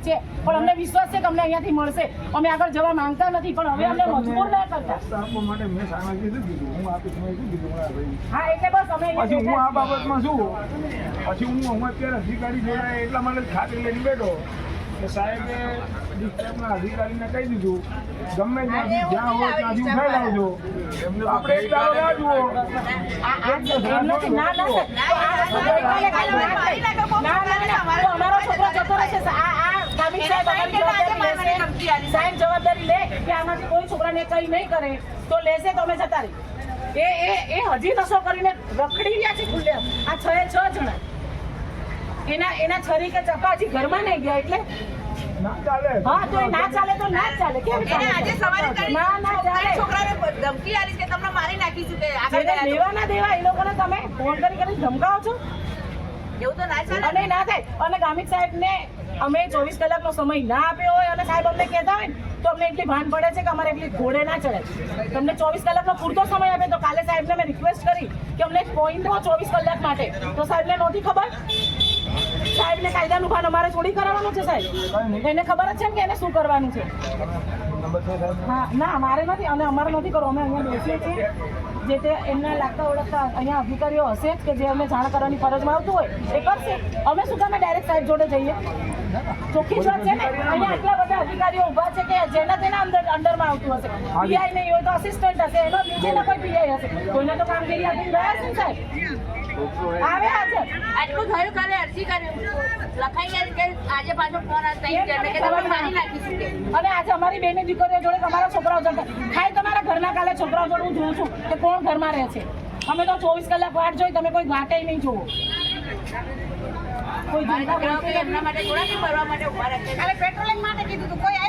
છે. પણ અમને વિશ્વાસ છે કે અહીંયાથી મળશે. અમે આગળ જવા માંગતા નથી પણ હવે અમને મજબૂર હા એટલે બસ અમે પછી હું આ બાબતમાં છું પછી હું અત્યારે અધિકારી જોડાય એટલા માટે ખાતરી લઈને બેઠો. કે સાહેબે ડિસ્ટ્રિક્ટના અધિકારીને કહી દીધું ગમે ત્યાંથી જ્યાં હોય ત્યાંથી ઉઠાઈ લાવજો આપણે એક દાડો ના જુઓ સાહેબ. તો. તો જવાબદારી લેશે. સાહેબ જવાબદારી લે કે આમાંથી કોઈ છોકરાને કંઈ નહીં કરે તો લેશે તો અમે જતા રહી એ એ એ હજી નશો કરીને રખડી રહ્યા છે ખુલ્લે આ છ એ છ જણા એના એના છરી કે હજી ઘરમાં નહીં ગયા એટલે? ના ચાલે. હા તો ના ચાલે તો ના જ ચાલે. કેમ એને આજે સવારે ના ના ચાલે. છોકરાને ધમકી આલી કે તમને મારી નાખીશું કે આગળ દેવા ના દેવા એ લોકોને તમે ફોન કરી કરીને ધમકાવો છો? એવું તો ના ચાલે અને ના. થાય. અને ગામિત સાહેબને અમે ચોવીસ કલાકનો સમય ના આપ્યો હોય અને સાહેબ અમને કહેતા હોય તો અમને એટલી ભાન પડે છે કે અમારે એટલી ઘોડે ના ચડે. તમને ચોવીસ કલાકનો પૂરતો સમય આપે તો કાલે સાહેબને મેં રિક્વેસ્ટ કરી કે અમને પોઈન્ટ દો ચોવીસ કલાક માટે. તો સાહેબને નહોતી ખબર? સાહેબને કાયદાનું ભાન અમારે થોડી કરાવવાનું છે સાહેબ. એને ખબર જ છે કે એને શું કરવાનું છે. હા, ના, મારે નથી અને અમારે નથી કરવું. અમે અહીંયા બેસીએ છીએ. જે તે એમના લાગતા ઓળખતા અહીંયા અધિકારીઓ હશે જ કે જે અમને જાણ કરવાની ફરજમાં આવતું હોય, એ કરશે. અમે શું કામે ડાયરેક્ટ સાહેબ જોડે જઈએ? ચોખ્ખી જ વાત છે ને. અહીંયા આટલા બધા અધિકારીઓ ઊભા છે કે જેના તેના અંડરમાં આવતું હશે. પીઆઈ નહીં હોય તો અસિસ્ટન્ટ હશે એનો નીચેના કોઈ પીઆઈ હશે. કોઈને તો કામગીરી આપી ગયા છે સાહેબ? આવે આજે આટલું થયું કાલે અરજી કરી લખાઈ કે આજે પાછો ફોન અને આજે અમારી બેની દીકરીઓ જોડે તમારા છોકરાઓ જતા ખાય તમારા ઘરના કાલે છોકરાઓ જોડે હું જોઉં છું કે કોણ ઘરમાં રહે છે? અમે તો ચોવીસ કલાક વાટ જોઈ તમે કોઈ વાટે નહીં જોવો કોઈ એમના માટે થોડા કે ફરવા માટે ઊભા રાખે. પેટ્રોલિંગ માટે કીધું કોઈ આવ્યું